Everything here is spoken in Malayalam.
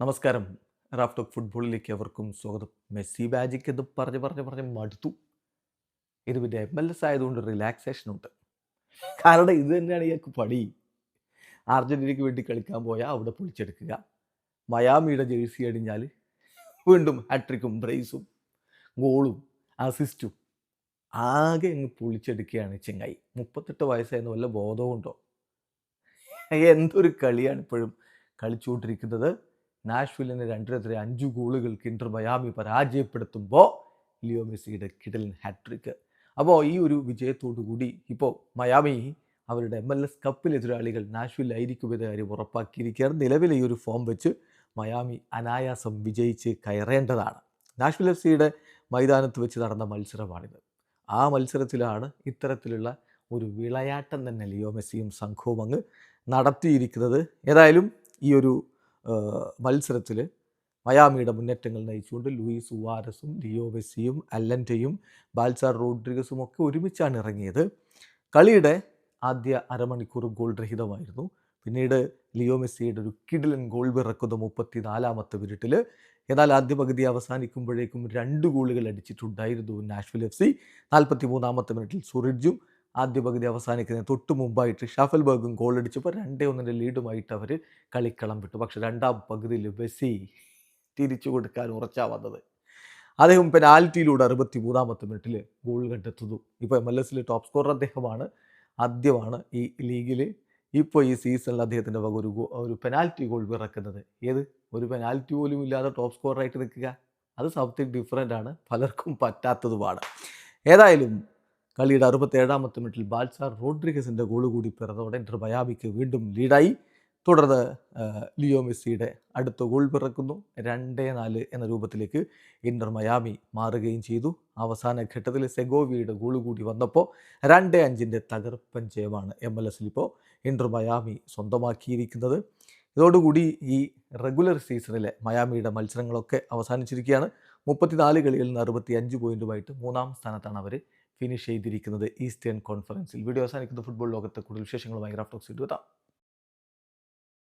നമസ്കാരം. റാഫ്റ്റോക്ക് ഫുട്ബോളിലേക്ക് അവർക്കും സ്വാഗതം. മെസ്സി ബാജിക്ക് എന്ന് പറഞ്ഞ് പറഞ്ഞ് പറഞ്ഞ് മടുത്തു. ഇത് പിന്നെ എം എൽ എസ് ആയതുകൊണ്ട് റിലാക്സേഷൻ ഉണ്ട്. കാരണം ഇത് തന്നെയാണ് ഇയാൾക്ക് പണി. അർജന്റീനയ്ക്ക് വേണ്ടി കളിക്കാൻ പോയാൽ അവിടെ പൊളിച്ചെടുക്കുക. മയാമിയുടെ ജേഴ്സി അടിഞ്ഞാൽ വീണ്ടും ഹാട്രിക്കും ബ്രേസും ഗോളും അസിസ്റ്റും ആകെ അങ്ങ് പൊളിച്ചെടുക്കുകയാണ് ചെങ്ങായി. മുപ്പത്തെട്ട് വയസ്സായെന്ന് വല്ല ബോധവുമുണ്ടോ? എന്തൊരു കളിയാണ് ഇപ്പോഴും കളിച്ചുകൊണ്ടിരിക്കുന്നത്. നാഷ്വില്ലിനെ രണ്ടിനെതിരെ അഞ്ച് ഗോളുകൾക്ക് ഇന്റർ മയാമി പരാജയപ്പെടുത്തുമ്പോൾ ലിയോ മെസ്സിയുടെ കിടലിൻ ഹാട്രിക്ക് അപ്പോൾ ഈ ഒരു വിജയത്തോടു കൂടി ഇപ്പോൾ മയാമി അവരുടെ എം എൽ എസ് കപ്പിൽ എതിരാളികൾ നാഷ്വില്ലായിരിക്കും എന്ന കാര്യം ഉറപ്പാക്കിയിരിക്കുകയാണ്. നിലവിലെ ഈ ഒരു ഫോം വെച്ച് മയാമി അനായാസം വിജയിച്ച് കയറേണ്ടതാണ്. നാഷ്വിൽ എഫ് സിയുടെ മൈതാനത്ത് വെച്ച് നടന്ന മത്സരമാണിത്. ആ മത്സരത്തിലാണ് ഇത്തരത്തിലുള്ള ഒരു വിളയാട്ടം തന്നെ ലിയോ മെസ്സിയും സംഘവും അങ്ങ് നടത്തിയിരിക്കുന്നത്. ഏതായാലും ഈ ഒരു മത്സരത്തിൽ മയാമിയുടെ മുന്നേറ്റങ്ങൾ നയിച്ചുകൊണ്ട് ലൂയിസ് ഉവാരസും ലിയോ വെസ്സിയും അല്ലന്റെയും ബാൽസാർ റോഡ്രിഗസും ഒക്കെ ഒരുമിച്ചാണ് ഇറങ്ങിയത്. കളിയുടെ ആദ്യ അരമണിക്കൂർ ഗോൾ രഹിതമായിരുന്നു പിന്നീട് ലിയോ മെസ്സിയുടെ ഒരു കിഡിലൻ ഗോൾ പിറക്കുന്ന മുപ്പത്തിനാലാമത്തെ മിനിറ്റിൽ എന്നാൽ ആദ്യ പകുതി അവസാനിക്കുമ്പോഴേക്കും രണ്ട് ഗോളുകൾ അടിച്ചിട്ടുണ്ടായിരുന്നു നാഷ്വിൽ എഫ് സി. നാൽപ്പത്തി മൂന്നാമത്തെ മിനിറ്റിൽ സുറിഡ്ജും ആദ്യ പകുതി അവസാനിക്കുന്നതിന് തൊട്ട് മുമ്പായിട്ട് ഷാഫൽബർഗും ഗോൾ അടിച്ചപ്പോൾ രണ്ടേ ഒന്നിന്റെ ലീഡുമായിട്ട് അവർ കളിക്കളം വിട്ടു. പക്ഷേ രണ്ടാം പകുതിയിൽ മെസ്സി തിരിച്ചു കൊടുക്കാൻ ഉറച്ചാ വന്നത്. അദ്ദേഹം പെനാൽറ്റിയിലൂടെ അറുപത്തി മൂന്നാമത്തെ മിനിറ്റിൽ ഗോൾ കണ്ടെത്തുന്നു. ഇപ്പോൾ എം എൽ എസിൽ ടോപ്പ് സ്കോറർ അദ്ദേഹമാണ്. ആദ്യമാണ് ഈ ലീഗിൽ ഇപ്പോൾ ഈ സീസണിൽ അദ്ദേഹത്തിന്റെ വക ഒരു ഒരു പെനാൽറ്റി ഗോൾ പിറക്കുന്നത് ഏത്? ഒരു പെനാൽറ്റി പോലും ഇല്ലാതെ ടോപ്പ് സ്കോറായിട്ട് നിൽക്കുക. അത് സംതിങ് ഡിഫറെന്റ് ആണ്. പലർക്കും പറ്റാത്തതുമാണ്. ഏതായാലും കളിയുടെ അറുപത്തേഴാമത്തെ മിനിറ്റിൽ ബാൽസാർ റോഡ്രിഗസിന്റെ ഗോൾ കൂടി പിറന്നതോടെ ഇന്റർ മയാമിക്ക് വീണ്ടും ലീഡായി. തുടർന്ന് ലിയോ മെസ്സിയുടെ അടുത്ത ഗോൾ പിറക്കുന്നു. രണ്ടേ നാല് എന്ന രൂപത്തിലേക്ക് ഇന്റർ മയാമി മാറുകയും ചെയ്തു. അവസാന ഘട്ടത്തിൽ സെഗോവിയുടെ ഗോൾ കൂടി വന്നപ്പോൾ രണ്ടേ അഞ്ചിന്റെ തകർപ്പൻ ജയമാണ് എം എൽ എസിൽ ഇപ്പോൾ ഇന്റർ മയാമി സ്വന്തമാക്കിയിരിക്കുന്നത്. ഇതോടുകൂടി ഈ റെഗുലർ സീസണിലെ മയാമിയുടെ മത്സരങ്ങളൊക്കെ അവസാനിച്ചിരിക്കുകയാണ്. മുപ്പത്തിനാല് കളികളിൽ നിന്ന് അറുപത്തി അഞ്ച് പോയിന്റുമായിട്ട് മൂന്നാം സ്ഥാനത്താണ് അവർ ഫിനിഷ് ചെയ്തിരിക്കുന്നത് ഈസ്റ്റേൺ കോൺഫറൻസിൽ വീഡിയോ അവസാനിക്കുന്ന. ഫുട്ബോൾ ലോകത്തെ കൂടുതൽ വിശേഷങ്ങളുമായി ഗ്രാഫ്റ്റോക്സ് എത്താം